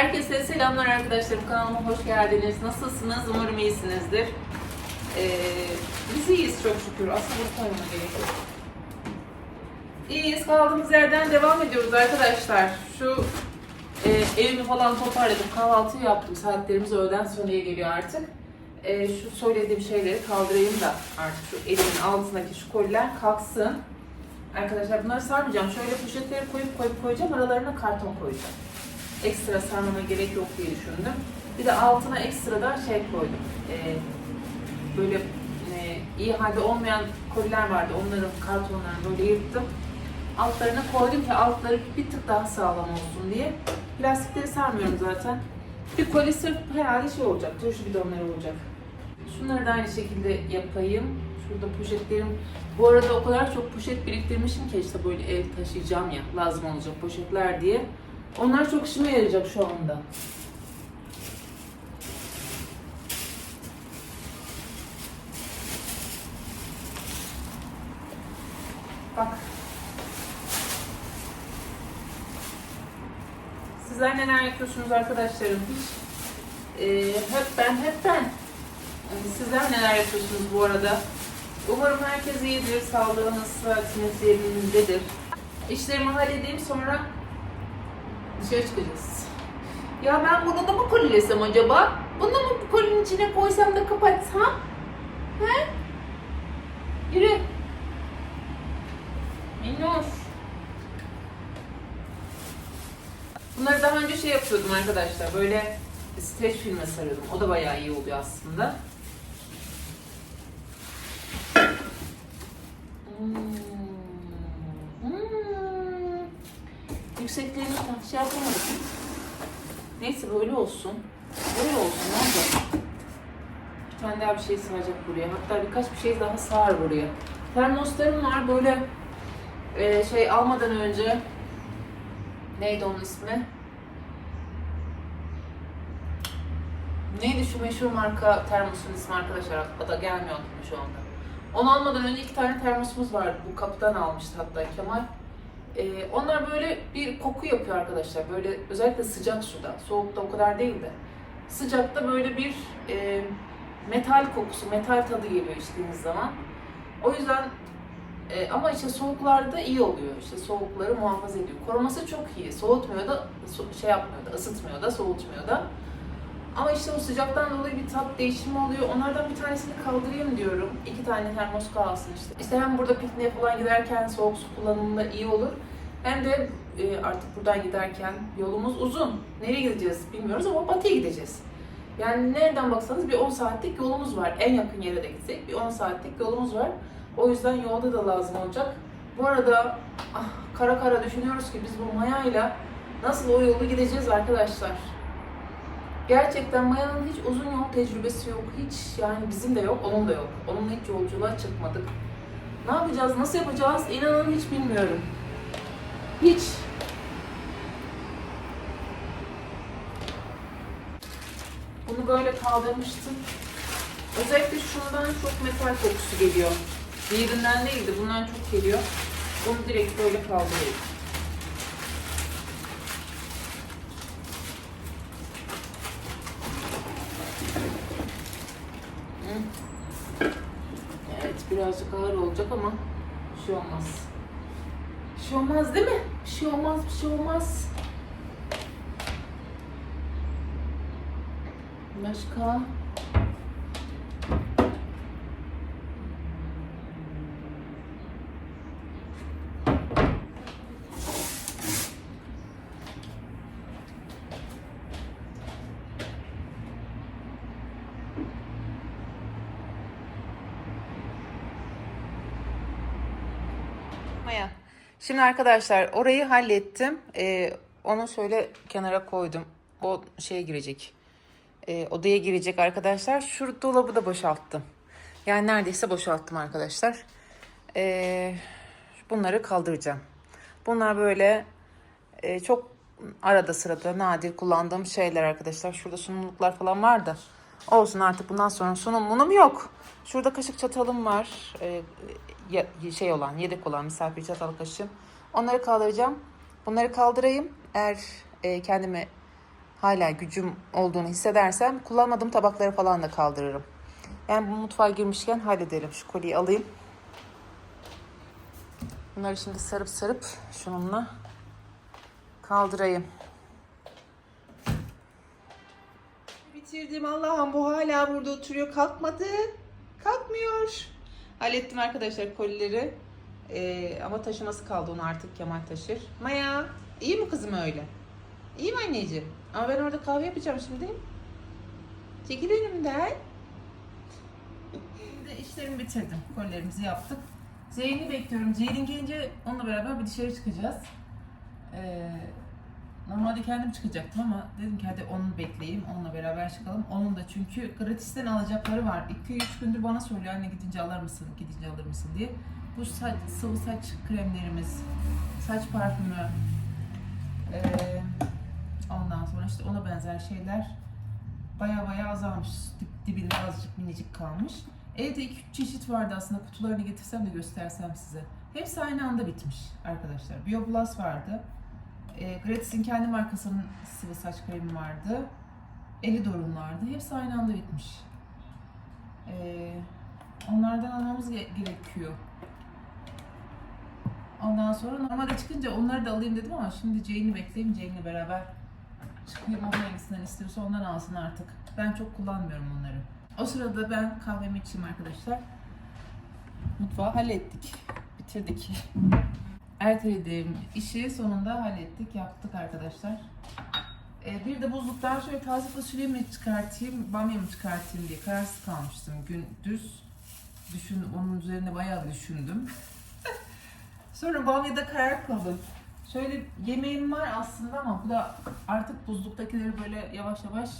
Herkese selamlar arkadaşlarım. Kanalıma hoş geldiniz. Nasılsınız? Umarım iyisinizdir. Ee, biz iyiyiz çok şükür. Aslında koymama gerek yok. İyiyiz. Kaldığımız yerden devam ediyoruz arkadaşlar. Şu e, evimi falan toparladım. Kahvaltı yaptım. Saatlerimiz öğleden sonraya geliyor artık. E, şu söylediğim şeyleri kaldırayım da artık şu elimin altındaki şu koliler kalksın. Arkadaşlar bunları sarmayacağım. Şöyle poşetleri koyup koyup koyacağım. Aralarına karton koyacağım ekstra sarmama gerek yok diye düşündüm. Bir de altına ekstra da şey koydum. Ee, böyle e, iyi halde olmayan koliler vardı. Onların kartonlarını böyle yırttım. Altlarına koydum ki altları bir tık daha sağlam olsun diye. Plastikleri sarmıyorum zaten. Bir koli sırf herhalde şey olacak. Turşu bidonları olacak. Şunları da aynı şekilde yapayım. Şurada poşetlerim. Bu arada o kadar çok poşet biriktirmişim ki işte böyle ev taşıyacağım ya. Lazım olacak poşetler diye. Onlar çok işime yarayacak şu anda. Bak. Sizler neler yapıyorsunuz arkadaşlarım? Hiç e, hep ben, hep ben. Yani sizler neler yapıyorsunuz bu arada? Umarım herkes iyidir, sağlığınız, sıhhatiniz yerindedir. İşlerimi halledeyim sonra dışarı çıkacağız. Ya ben bunu da mı kolilesem acaba? Bunu bu kolinin içine koysam da kapatsam? He? Yürü. Minnoş. Bunları daha önce şey yapıyordum arkadaşlar. Böyle streç filme sarıyordum. O da bayağı iyi oluyor aslında. Hmm. Hmm. Yüksekliğini şey yapamadım. Neyse böyle olsun. Böyle olsun ne olacak? Bir tane daha bir şey sığacak buraya. Hatta birkaç bir şey daha sığar buraya. Termoslarım var böyle e, şey almadan önce neydi onun ismi? Neydi şu meşhur marka termosun ismi arkadaşlar? Aklıma gelmiyor aklıma şu anda. Onu almadan önce iki tane termosumuz vardı. Bu kapıdan almıştı hatta Kemal. Ee, onlar böyle bir koku yapıyor arkadaşlar. Böyle özellikle sıcak suda. Soğukta o kadar değil de. Sıcakta böyle bir e, metal kokusu, metal tadı geliyor içtiğiniz zaman. O yüzden e, ama işte soğuklarda iyi oluyor. İşte soğukları muhafaza ediyor. Koruması çok iyi. Soğutmuyor da, so- şey yapmıyor da, ısıtmıyor da, soğutmuyor da. Ama işte o sıcaktan dolayı bir tat değişimi oluyor. Onlardan bir tanesini kaldırayım diyorum. İki tane termos kalsın işte. İşte hem burada pikniğe falan giderken soğuk su kullanımında iyi olur. Hem de e, artık buradan giderken yolumuz uzun. Nereye gideceğiz bilmiyoruz ama batıya gideceğiz. Yani nereden baksanız bir 10 saatlik yolumuz var. En yakın yere de gitsek bir 10 saatlik yolumuz var. O yüzden yolda da lazım olacak. Bu arada ah, kara kara düşünüyoruz ki biz bu mayayla nasıl o yolu gideceğiz arkadaşlar. Gerçekten Maya'nın hiç uzun yol tecrübesi yok. Hiç yani bizim de yok, onun da yok. Onunla hiç yolculuğa çıkmadık. Ne yapacağız, nasıl yapacağız inanın hiç bilmiyorum. Hiç. Bunu böyle kaldırmıştım. Özellikle şundan çok metal kokusu geliyor. Diğerinden değil de bundan çok geliyor. Bunu direkt böyle kaldırıyorum. Evet birazcık ağır olacak ama bir şey olmaz. Bir şey olmaz değil mi? Bir şey olmaz, bir şey olmaz. Başka? Maya. Şimdi arkadaşlar orayı hallettim. Ee, onu şöyle kenara koydum. O şeye girecek. Ee, odaya girecek arkadaşlar. Şu dolabı da boşalttım. Yani neredeyse boşalttım arkadaşlar. Ee, bunları kaldıracağım. Bunlar böyle e, çok arada sırada nadir kullandığım şeyler arkadaşlar. Şurada sunumluklar falan var da. Olsun artık bundan sonra sunum munum yok. Şurada kaşık çatalım var. Ee, şey olan, yedek olan misafir çatal kaşığım. Onları kaldıracağım. Bunları kaldırayım. Eğer e, kendime hala gücüm olduğunu hissedersem kullanmadığım tabakları falan da kaldırırım. Yani bu mutfağa girmişken hallederim. Şu kolyeyi alayım. Bunları şimdi sarıp sarıp şununla kaldırayım. Bitirdim Allah'ım bu hala burada oturuyor kalkmadı. Kalkmıyor. Hallettim arkadaşlar kolileri. Ee, ama taşıması kaldı onu artık Kemal taşır. Maya iyi mi kızım öyle? İyi mi anneciğim? Ama ben orada kahve yapacağım şimdi. Çekil önümden. Şimdi işlerimi bitirdim. Kollerimizi yaptık. Zeyn'i bekliyorum. Zeyn'in gelince onunla beraber bir dışarı çıkacağız. Ee, normalde kendim çıkacaktım ama dedim ki hadi onu bekleyeyim. Onunla beraber çıkalım. Onun da çünkü gratisten alacakları var. 2-3 gündür bana söylüyor anne gidince alır mısın, gidince alır mısın diye. Bu saç, sıvı saç kremlerimiz, saç parfümü, ee, ondan sonra işte ona benzer şeyler baya baya azalmış. Dip, dibinde azıcık minicik kalmış. Evde 2-3 çeşit vardı aslında. Kutularını getirsem de göstersem size. Hepsi aynı anda bitmiş arkadaşlar. BioPlus vardı. E, Gratis'in kendi markasının sıvı saç kremi vardı. Elidor'un vardı. Hepsi aynı anda bitmiş. E, onlardan almamız ge- gerekiyor. Ondan sonra normalde çıkınca onları da alayım dedim ama şimdi Jane'i bekleyeyim. Jane'le beraber çıkayım o hangisinden istiyorsa ondan alsın artık. Ben çok kullanmıyorum onları. O sırada ben kahvemi içeyim arkadaşlar. Mutfağı hallettik. Bitirdik. Ertelediğim işi sonunda hallettik, yaptık arkadaşlar. Ee, bir de buzluktan şöyle taze fasulye mi çıkartayım, bamya mı çıkartayım diye kararsız kalmıştım gündüz. Düşün, onun üzerine bayağı düşündüm. Sonra bamyada karar kıldım. Şöyle yemeğim var aslında ama bu da artık buzluktakileri böyle yavaş yavaş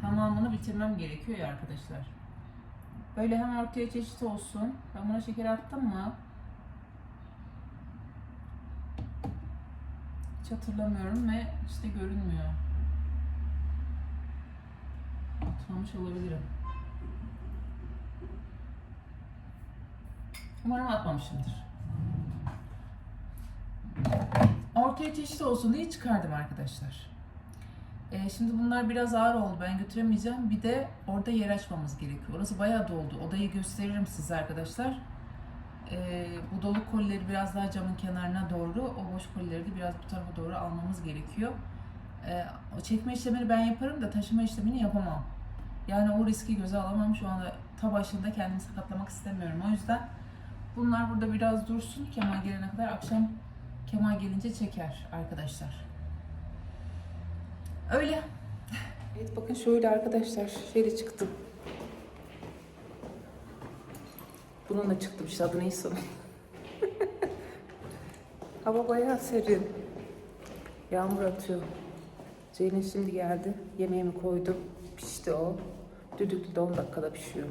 tamamını bitirmem gerekiyor ya arkadaşlar. Böyle hem ortaya çeşit olsun. Ben buna şeker attım mı? Hiç hatırlamıyorum ve işte görünmüyor. Atmamış olabilirim. Umarım atmamışımdır. Ortaya çeşit olsun diye çıkardım arkadaşlar. Ee, şimdi bunlar biraz ağır oldu. Ben götüremeyeceğim. Bir de orada yer açmamız gerekiyor. Orası bayağı doldu. Odayı gösteririm size arkadaşlar. Ee, bu dolu kolileri biraz daha camın kenarına doğru, o boş kolileri de biraz bu tarafa doğru almamız gerekiyor. O çekme işlemini ben yaparım da taşıma işlemini yapamam. Yani o riski göze alamam. Şu anda ta başında kendimi sakatlamak istemiyorum. O yüzden bunlar burada biraz dursun. Kemal gelene kadar akşam Kemal gelince çeker arkadaşlar. Öyle. Evet bakın şöyle arkadaşlar. Şöyle çıktım. Bununla çıktım işte adı neyse onun. Hava bayağı serin. Yağmur atıyor. Ceylin şimdi geldi. Yemeğimi koydum. Pişti o. Düdüklü de 10 dakikada pişiyor.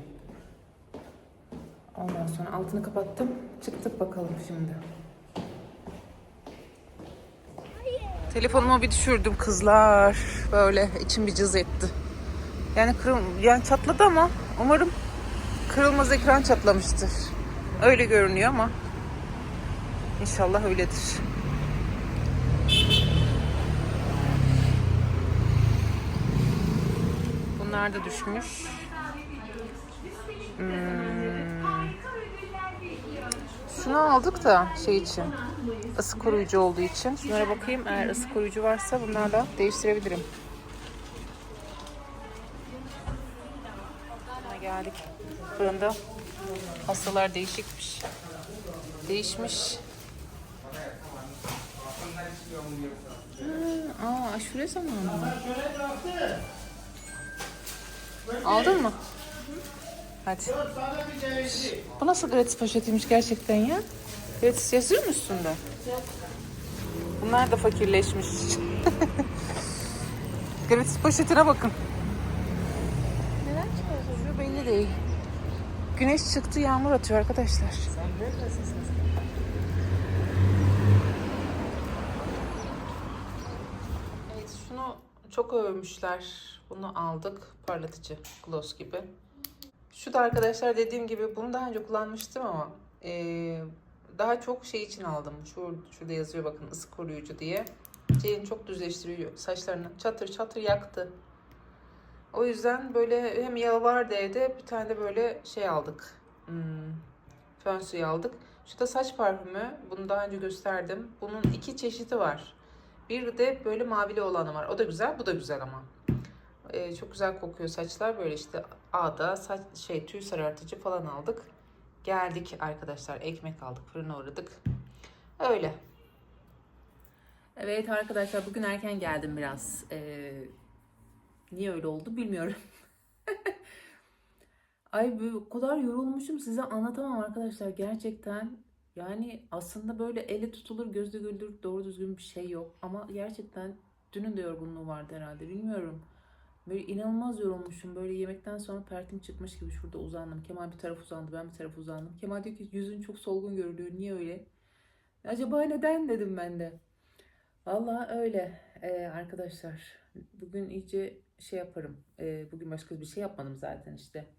Ondan sonra altını kapattım. Çıktık bakalım şimdi. Telefonumu bir düşürdüm kızlar. Böyle içim bir cız etti. Yani kırıl yani çatladı ama umarım kırılmaz ekran çatlamıştır. Öyle görünüyor ama inşallah öyledir. Bunlar da düşmüş. Hmm. Şunu aldık da şey için. Isı koruyucu olduğu için. Şunlara bakayım. Eğer ısı koruyucu varsa bunlarla değiştirebilirim. Geldik. Fırında hastalar değişikmiş. Değişmiş. Ha, aa, aşure zamanı. Aldın mı? Hadi. Bu nasıl gratis poşetiymiş gerçekten ya? Gratis yazıyor mu üstünde? Bunlar da fakirleşmiş. gratis poşetine bakın. Neden çıkıyorsun? Şu belli değil. Güneş çıktı yağmur atıyor arkadaşlar. Evet şunu çok övmüşler. Bunu aldık. Parlatıcı gloss gibi. Şu da arkadaşlar dediğim gibi bunu daha önce kullanmıştım ama eee, daha çok şey için aldım. Şur, şurada yazıyor bakın ısı koruyucu diye. Ceylin çok düzleştiriyor saçlarını. Çatır çatır yaktı. O yüzden böyle hem yağı vardı evde bir tane de böyle şey aldık. Hmm, fön suyu aldık. Şu da saç parfümü. Bunu daha önce gösterdim. Bunun iki çeşidi var. Bir de böyle mavili olanı var. O da güzel, bu da güzel ama. Ee, çok güzel kokuyor saçlar. Böyle işte A'da saç şey tüy sarartıcı falan aldık. Geldik arkadaşlar. Ekmek aldık. Fırına uğradık. Öyle. Evet arkadaşlar bugün erken geldim biraz. Ee, niye öyle oldu bilmiyorum. Ay o kadar yorulmuşum size anlatamam arkadaşlar gerçekten. Yani aslında böyle eli tutulur gözle görülür doğru düzgün bir şey yok. Ama gerçekten dünün de yorgunluğu vardı herhalde bilmiyorum. Böyle inanılmaz yorulmuşum. Böyle yemekten sonra pertim çıkmış gibi şurada uzandım. Kemal bir taraf uzandı ben bir taraf uzandım. Kemal diyor ki yüzün çok solgun görünüyor niye öyle? Acaba neden dedim ben de. Vallahi öyle Ee, arkadaşlar. Bugün iyice şey yaparım. Ee, bugün başka bir şey yapmadım zaten işte.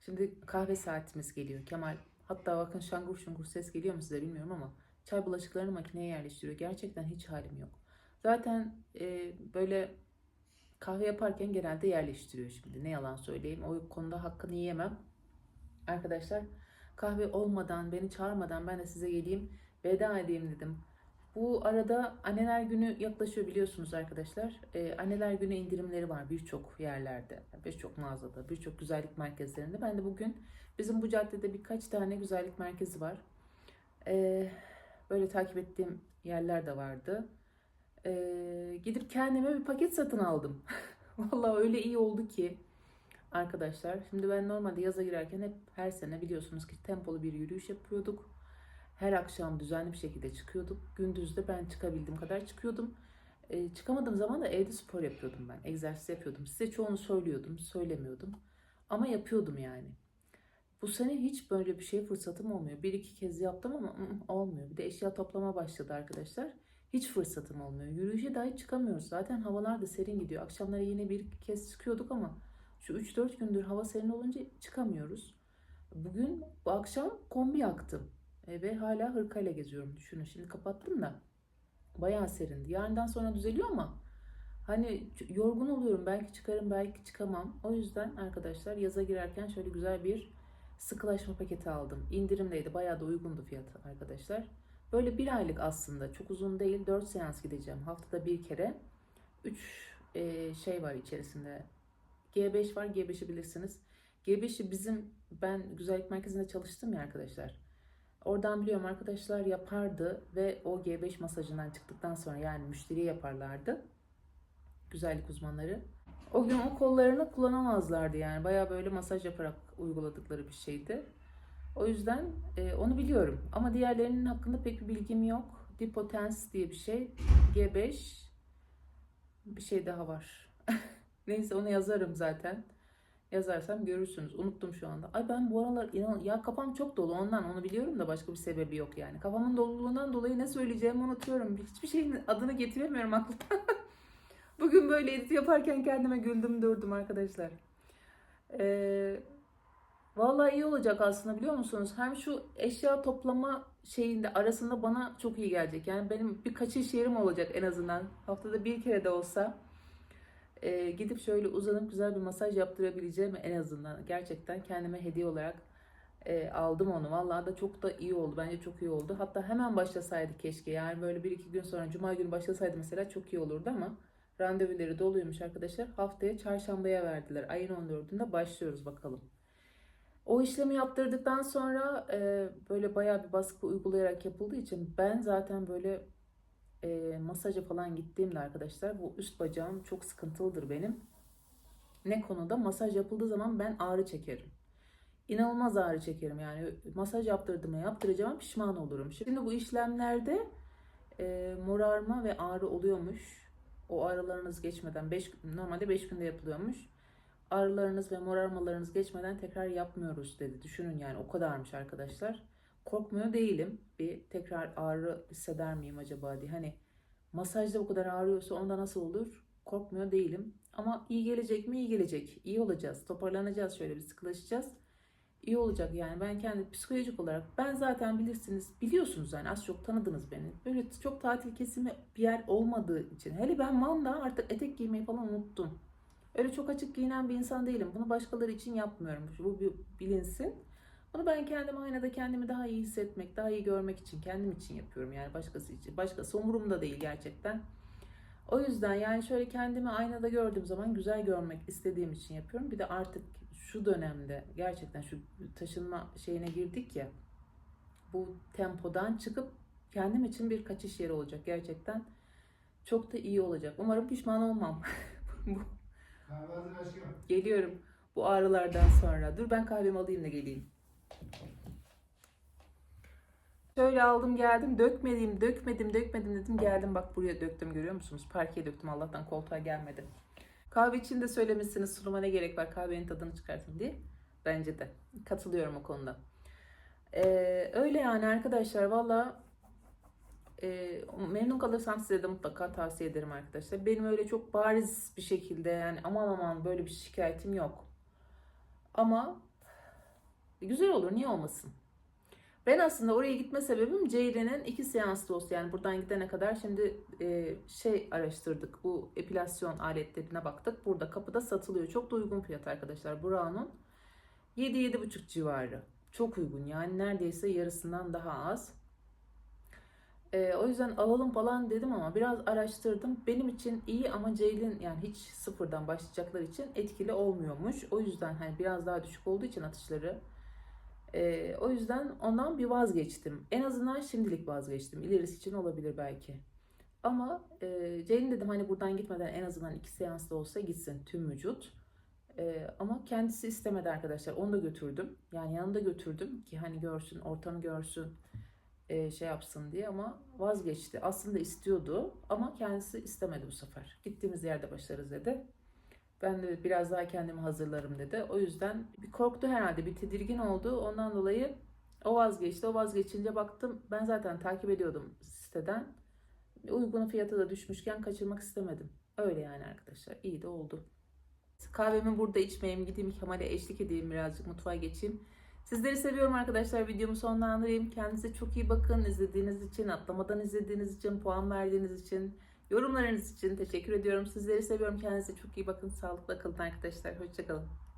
Şimdi kahve saatimiz geliyor. Kemal hatta bakın şangur şungur ses geliyor mu size bilmiyorum ama çay bulaşıklarını makineye yerleştiriyor. Gerçekten hiç halim yok. Zaten e, böyle kahve yaparken genelde yerleştiriyor şimdi. Ne yalan söyleyeyim. O konuda hakkını yiyemem. Arkadaşlar kahve olmadan, beni çağırmadan ben de size geleyim veda edeyim dedim. Bu arada anneler günü yaklaşıyor biliyorsunuz arkadaşlar. Ee, anneler günü indirimleri var birçok yerlerde, birçok mağazada, birçok güzellik merkezlerinde. Ben de bugün bizim bu caddede birkaç tane güzellik merkezi var. Ee, böyle takip ettiğim yerler de vardı. Ee, gidip kendime bir paket satın aldım. Vallahi öyle iyi oldu ki arkadaşlar. Şimdi ben normalde yaza girerken hep her sene biliyorsunuz ki tempolu bir yürüyüş yapıyorduk. Her akşam düzenli bir şekilde çıkıyorduk. Gündüz de ben çıkabildiğim kadar çıkıyordum. Ee, çıkamadığım zaman da evde spor yapıyordum ben. Egzersiz yapıyordum. Size çoğunu söylüyordum, söylemiyordum. Ama yapıyordum yani. Bu sene hiç böyle bir şey fırsatım olmuyor. Bir iki kez yaptım ama ı, olmuyor. Bir de eşya toplama başladı arkadaşlar. Hiç fırsatım olmuyor. Yürüyüşe dahi çıkamıyoruz. Zaten havalar da serin gidiyor. Akşamları yine bir kez çıkıyorduk ama şu 3-4 gündür hava serin olunca çıkamıyoruz. Bugün bu akşam kombi yaktım. E, ve hala hırkayla geziyorum düşünün. Şimdi kapattım da bayağı serindi. Yarından sonra düzeliyor ama hani yorgun oluyorum. Belki çıkarım belki çıkamam. O yüzden arkadaşlar yaza girerken şöyle güzel bir sıkılaşma paketi aldım. İndirimdeydi. Bayağı da uygundu fiyatı arkadaşlar. Böyle bir aylık aslında. Çok uzun değil. 4 seans gideceğim. Haftada bir kere. 3 şey var içerisinde. G5 var. G5'i bilirsiniz. G5'i bizim ben güzellik merkezinde çalıştım ya arkadaşlar. Oradan biliyorum arkadaşlar yapardı ve o G5 masajından çıktıktan sonra yani müşteriye yaparlardı. Güzellik uzmanları. O gün o kollarını kullanamazlardı yani. Baya böyle masaj yaparak uyguladıkları bir şeydi. O yüzden e, onu biliyorum. Ama diğerlerinin hakkında pek bir bilgim yok. Dipotens diye bir şey. G5 bir şey daha var. Neyse onu yazarım zaten. Yazarsam görürsünüz. Unuttum şu anda. Ay ben bu aralar inan ya kafam çok dolu ondan onu biliyorum da başka bir sebebi yok yani. Kafamın doluluğundan dolayı ne söyleyeceğimi unutuyorum. Hiçbir şeyin adını getiremiyorum aklıma. Bugün böyle edit yaparken kendime güldüm durdum arkadaşlar. Ee, vallahi iyi olacak aslında biliyor musunuz? Hem şu eşya toplama şeyinde arasında bana çok iyi gelecek. Yani benim bir kaçış yerim olacak en azından. Haftada bir kere de olsa e, gidip şöyle uzanıp güzel bir masaj yaptırabileceğim en azından. Gerçekten kendime hediye olarak e, aldım onu. Vallahi da çok da iyi oldu. Bence çok iyi oldu. Hatta hemen başlasaydı keşke. Yani böyle bir iki gün sonra Cuma günü başlasaydı mesela çok iyi olurdu ama randevuları doluymuş arkadaşlar. Haftaya çarşambaya verdiler. Ayın 14'ünde başlıyoruz bakalım. O işlemi yaptırdıktan sonra e, böyle bayağı bir baskı uygulayarak yapıldığı için ben zaten böyle e, masaja falan gittiğimde arkadaşlar bu üst bacağım çok sıkıntılıdır benim. Ne konuda? Masaj yapıldığı zaman ben ağrı çekerim. İnanılmaz ağrı çekerim yani masaj yaptırdığıma yaptıracağıma pişman olurum. Şimdi bu işlemlerde e, morarma ve ağrı oluyormuş. O ağrılarınız geçmeden beş, normalde 5 günde yapılıyormuş. Ağrılarınız ve morarmalarınız geçmeden tekrar yapmıyoruz dedi. Düşünün yani o kadarmış arkadaşlar. Korkmuyor değilim. Bir tekrar ağrı hisseder miyim acaba diye. Hani masajda bu kadar ağrıyorsa onda nasıl olur? Korkmuyor değilim. Ama iyi gelecek mi? İyi gelecek. İyi olacağız. Toparlanacağız şöyle bir sıkılaşacağız. iyi olacak yani ben kendi psikolojik olarak ben zaten bilirsiniz biliyorsunuz yani az çok tanıdınız beni böyle çok tatil kesimi bir yer olmadığı için hele ben Van'da artık etek giymeyi falan unuttum öyle çok açık giyinen bir insan değilim bunu başkaları için yapmıyorum bu bir bilinsin bunu ben kendim aynada kendimi daha iyi hissetmek daha iyi görmek için kendim için yapıyorum yani başkası için başkası umurumda değil gerçekten o yüzden yani şöyle kendimi aynada gördüğüm zaman güzel görmek istediğim için yapıyorum. Bir de artık şu dönemde gerçekten şu taşınma şeyine girdik ya. Bu tempodan çıkıp kendim için bir kaçış yeri olacak gerçekten. Çok da iyi olacak. Umarım pişman olmam. Geliyorum bu ağrılardan sonra. Dur ben kahvemi alayım da geleyim. Şöyle aldım geldim dökmedim dökmedim dökmedim dedim geldim bak buraya döktüm görüyor musunuz? Parkeye döktüm Allah'tan koltuğa gelmedi. Kahve için de söylemişsiniz sunuma ne gerek var kahvenin tadını çıkartın diye. Bence de katılıyorum o konuda. Ee, öyle yani arkadaşlar valla e, memnun kalırsam size de mutlaka tavsiye ederim arkadaşlar. Benim öyle çok bariz bir şekilde yani aman aman böyle bir şikayetim yok. Ama güzel olur niye olmasın? Ben aslında oraya gitme sebebim Ceylin'in iki seanslı olsun. Yani buradan gidene kadar şimdi e, şey araştırdık. Bu epilasyon aletlerine baktık. Burada kapıda satılıyor. Çok da uygun fiyat arkadaşlar. Buranın 7-7,5 civarı. Çok uygun yani neredeyse yarısından daha az. E, o yüzden alalım falan dedim ama biraz araştırdım. Benim için iyi ama Ceylin yani hiç sıfırdan başlayacaklar için etkili olmuyormuş. O yüzden hani biraz daha düşük olduğu için atışları ee, o yüzden ondan bir vazgeçtim. En azından şimdilik vazgeçtim. İlerisi için olabilir belki. Ama e, Ceylin dedim hani buradan gitmeden en azından iki seans da olsa gitsin tüm vücut. Ee, ama kendisi istemedi arkadaşlar. Onu da götürdüm. Yani yanında götürdüm ki hani görsün, ortamı görsün, e, şey yapsın diye ama vazgeçti. Aslında istiyordu ama kendisi istemedi bu sefer. Gittiğimiz yerde başlarız dedi. Ben de biraz daha kendimi hazırlarım dedi. O yüzden bir korktu herhalde, bir tedirgin oldu. Ondan dolayı o vazgeçti. O vazgeçince baktım ben zaten takip ediyordum siteden. Uygun fiyatı da düşmüşken kaçırmak istemedim. Öyle yani arkadaşlar. İyi de oldu. Kahvemi burada içmeyeyim. Gideyim Kemal'e eşlik edeyim birazcık mutfağa geçeyim. Sizleri seviyorum arkadaşlar. Videomu sonlandırayım. Kendinize çok iyi bakın. İzlediğiniz için, atlamadan izlediğiniz için, puan verdiğiniz için, yorumlarınız için teşekkür ediyorum. Sizleri seviyorum. Kendinize çok iyi bakın. Sağlıkla kalın arkadaşlar. Hoşçakalın.